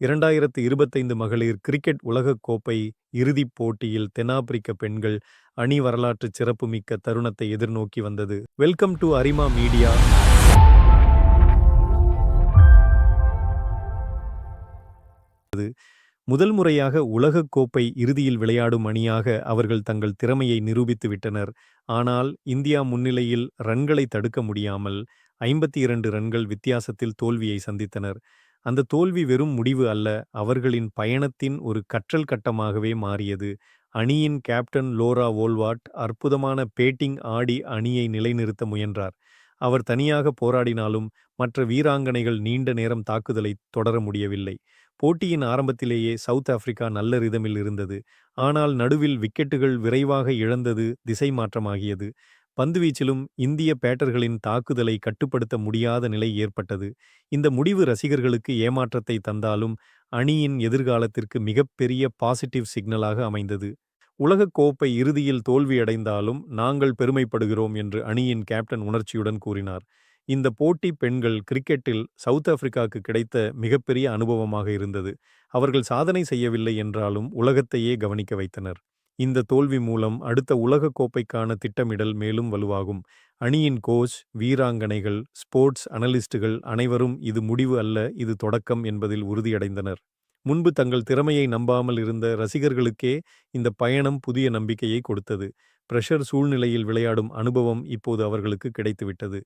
இரண்டாயிரத்து இருபத்தைந்து மகளிர் கிரிக்கெட் உலகக் கோப்பை இறுதிப் போட்டியில் தென்னாப்பிரிக்க பெண்கள் அணி வரலாற்று சிறப்புமிக்க தருணத்தை எதிர்நோக்கி வந்தது. Welcome to Arima media. முதல் முறையாக உலகக் கோப்பை இறுதியில் விளையாடும் அணியாக அவர்கள் தங்கள் திறமையை நிரூபித்து விட்டனர். ஆனால் இந்தியா முன்னிலையில் ரன்களை தடுக்க முடியாமல் ஐம்பத்தி இரண்டு ரன்கள் வித்தியாசத்தில் தோல்வியை சந்தித்தனர். அந்த தோல்வி வெறும் முடிவு அல்ல அவர்களின் பயணத்தின் ஒரு கற்றல் கட்டமாகவே மாறியது. அணியின் கேப்டன் லோரா வோல்வாட் அற்புதமான பேட்டிங் ஆடி அணியை நிலைநிறுத்த முயன்றார். அவர் தனியாக போராடினாலும் மற்ற வீராங்கனைகள் நீண்ட நேரம் தாக்குதலை தொடர முடியவில்லை. போட்டியின் ஆரம்பத்திலேயே சவுத் ஆப்பிரிக்கா நல்ல ரிதமில் இருந்தது. ஆனால் நடுவில் விக்கெட்டுகள் விரைவாக இழந்தது திசை மாற்றமாகியது. பந்துவீச்சிலும் இந்திய பேட்டர்களின் தாக்குதலை கட்டுப்படுத்த முடியாத நிலை ஏற்பட்டது. இந்த முடிவு ரசிகர்களுக்கு ஏமாற்றத்தை தந்தாலும் அணியின் எதிர்காலத்திற்கு மிகப்பெரிய பாசிட்டிவ் சிக்னலாக அமைந்தது. உலகக் கோப்பை இறுதியில் தோல்வியடைந்தாலும் நாங்கள் பெருமைப்படுகிறோம் என்று அணியின் கேப்டன் உணர்ச்சியுடன் கூறினார். இந்த போட்டி பெண்கள் கிரிக்கெட்டில் சவுத் ஆப்பிரிக்காவுக்கு கிடைத்த மிகப்பெரிய அனுபவமாக இருந்தது. அவர்கள் சாதனை செய்யவில்லை என்றாலும் உலகத்தையே கவனிக்க வைத்தனர். இந்த தோல்வி மூலம் அடுத்த உலகக் கோப்பைக்கான திட்டமிடல் மேலும் வலுவாகும். அணியின் கோச் வீராங்கனைகள் ஸ்போர்ட்ஸ் அனலிஸ்டுகள் அனைவரும் இது முடிவு அல்ல இது தொடக்கம் என்பதில் உறுதியடைந்தனர். முன்பு தங்கள் திறமையை நம்பாமல் இருந்த ரசிகர்களுக்கே இந்த பயணம் புதிய நம்பிக்கையை கொடுத்தது. பிரஷர் சூழ்நிலையில் விளையாடும் அனுபவம் இப்போது அவர்களுக்கு கிடைத்துவிட்டது.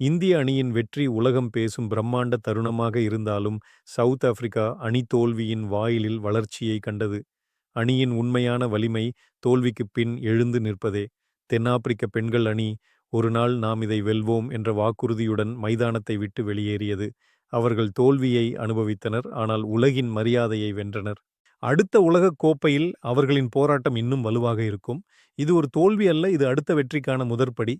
இந்திய அணியின் வெற்றி உலகம் பேசும் பிரம்மாண்ட தருணமாக இருந்தாலும் சவுத் ஆப்பிரிக்கா அணி தோல்வியின் வாயிலில் வளர்ச்சியை கண்டது. அணியின் உண்மையான வலிமை தோல்விக்குப் பின் எழுந்து நிற்பதே. தென்னாப்பிரிக்க பெண்கள் அணி ஒரு நாள் நாம் இதை வெல்வோம் என்ற வாக்குறுதியுடன் மைதானத்தை விட்டு வெளியேறியது. அவர்கள் தோல்வியை அனுபவித்தனர் ஆனால் உலகின் மரியாதையை வென்றனர். அடுத்த உலகக் கோப்பையில் அவர்களின் போராட்டம் இன்னும் வலுவாக இருக்கும். இது ஒரு தோல்வி அல்ல இது அடுத்த வெற்றிக்கான முதற்படி.